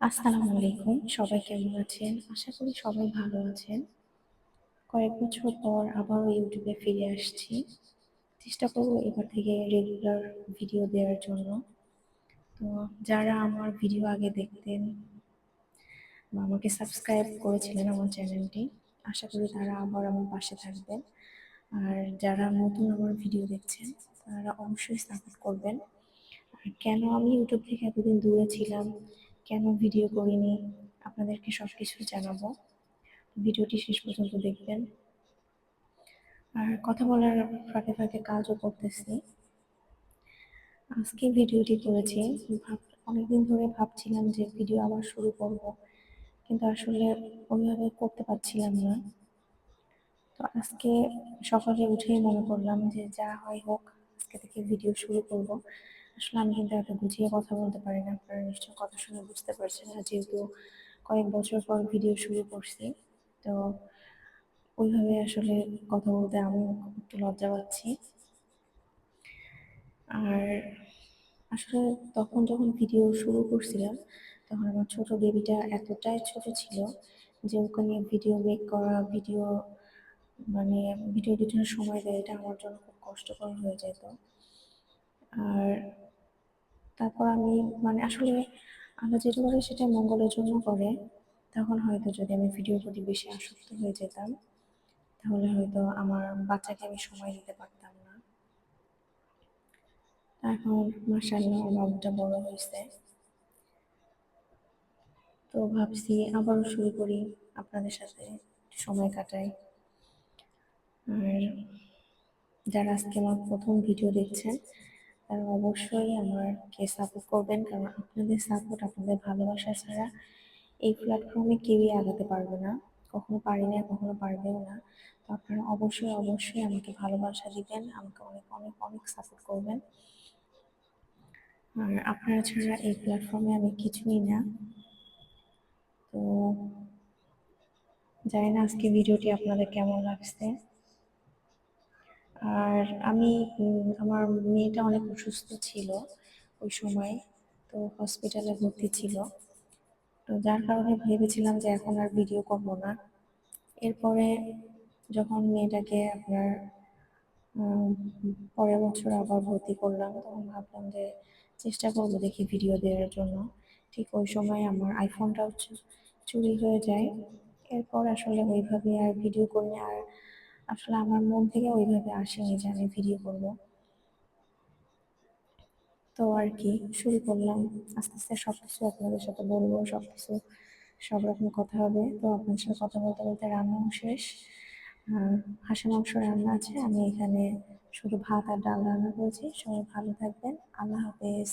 আসসালামু আলাইকুম। সবাই কেমন আছেন? আশা করি সবাই ভালো আছেন। কয়েক বছর পর আবারও ইউটিউবে ফিরে আসছি। চেষ্টা করব এবার থেকে রেগুলার ভিডিও দেওয়ার জন্য। তো যারা আমার ভিডিও আগে দেখতেন বা আমাকে সাবস্ক্রাইব করেছিলেন আমার চ্যানেলটি আশা করি তারা আবার আমার পাশে থাকবেন। আর যারা নতুন আমার ভিডিও দেখছেন, তারা অবশ্যই সাপোর্ট করবেন। আর কেন আমি ইউটিউব থেকে এতদিন দূরে ছিলাম? কেন ভিডিও করিনি, আপনাদেরকে সব কিছু জানাব। ভিডিওটি শেষ পর্যন্ত দেখবেন। আর কথা বলার ফাঁকে ফাঁকে কাজও করতেছি। আজকে ভিডিওটি করেছি, ভাব, অনেকদিন ধরে ভাবছিলাম যে ভিডিও আবার শুরু করব, কিন্তু আসলে ওইভাবে করতে পারছিলাম না। তো আজকে সকালে উঠেই মনে করলাম যে যা হয় হোক, আজকে থেকে ভিডিও শুরু করব। আসলে আমি কিন্তু এত গুছিয়ে কথা বলতে পারি না। আপনারা নিশ্চয় কথা শুনে বুঝতে পারছেন না, যেহেতু কয়েক বছর পর ভিডিও শুরু করছি। তো ওইভাবে আসলে কথা বলতে আমি একটু লজ্জা পাচ্ছি। আর আসলে তখন যখন ভিডিও শুরু করছিলাম, তখন আমার ছোট বেবিটা এতটাই ছোট ছিল যে ওকে নিয়ে ভিডিও মেক করা ভিডিও মানে ভিডিও এডিটিংয়ের সময় দেয়, এটা আমার জন্য খুব কষ্টকর হয়ে যেত। আর তারপর আমি মানে আসলে আল্লাহ যেটা করে সেটা মঙ্গলের জন্য করে, তখন হয়তো যদি আমি ভিডিওর প্রতি বেশি আসক্ত হয়ে যেতাম, তাহলে হয়তো আমার বাচ্চাকে আমি সময় দিতে পারতাম না। এখন মাসাল্লাহ আমার বাবুটা বড় হয়েছে। তো ভাবছি আবারও শুরু করি, আপনাদের সাথে সময় কাটাই। আর যারা আজকে আমার প্রথম ভিডিও দেখছেন তারা অবশ্যই আমাকে সাপোর্ট করবেন, কারণ আপনাদের সাপোর্ট আপনাদের ভালোবাসা ছাড়া এই প্ল্যাটফর্মে কেউই আগাতে পারবে না। কখনো পারি না কখনো পারবেও না। তো আপনারা অবশ্যই অবশ্যই আমাকে ভালোবাসা দিবেন, আমাকে অনেক অনেক অনেক সাপোর্ট করবেন। আর আপনারা ছাড়া এই প্ল্যাটফর্মে আমি কিছুই না। তো জানি না আজকে ভিডিওটি আপনাদের কেমন লাগছে। আর আমি আমার মেয়েটা অনেক অসুস্থ ছিল ওই সময়, তো হসপিটালে ভর্তি ছিল। তো যার কারণে ভেবেছিলাম যে এখন আর ভিডিও করব না। এরপরে যখন মেয়েটাকে আপনার পরের বছর আবার ভর্তি করলাম, তখন ভাবলাম যে চেষ্টা করব দেখি ভিডিও দেওয়ার জন্য। ঠিক ওই সময় আমার আইফোনটাও চুরি হয়ে যায়। এরপর আসলে ওইভাবে আর ভিডিও করি আর আসলে আমার মন থেকে ওইভাবে আসেনি যে আমি ভিডিও করব। তো আর কি, শুরু করলাম। আস্তে আস্তে সব কিছু আপনাদের সাথে বলব সব কিছু সব রকম কথা হবে। তো আপনার সাথে কথা বলতে বলতে রান্নাও শেষ। হাঁসি মাংস রান্না আছে। আমি এখানে শুধু ভাত আর ডাল রান্না করেছি। সবাই ভালো থাকবেন। আল্লাহ হাফেজ।